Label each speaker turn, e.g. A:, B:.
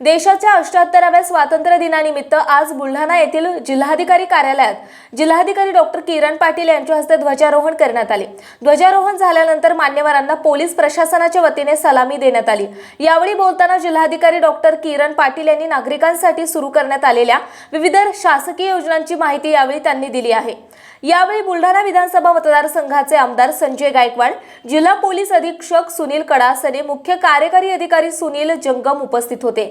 A: देशाच्या अष्ट्याहत्तराव्या स्वातंत्र्य दिनानिमित्त आज बुलढाणा येथील जिल्हाधिकारी कार्यालयात जिल्हाधिकारी डॉक्टर किरण पाटील यांच्या हस्ते ध्वजारोहण करण्यात आले. ध्वजारोहण झाल्यानंतर मान्यवरांना पोलीस प्रशासनाच्या वतीने सलामी देण्यात आली. यावेळी बोलताना जिल्हाधिकारी डॉक्टर किरण पाटील यांनी नागरिकांसाठी सुरू करण्यात आलेल्या विविध शासकीय योजनांची माहिती यावेळी त्यांनी दिली आहे. यावेळी बुलढाणा विधानसभा मतदारसंघाचे आमदार संजय गायकवाड जिल्हा पोलीस अधीक्षक सुनील कडासने मुख्य कार्यकारी अधिकारी सुनील जंगम उपस्थित होते.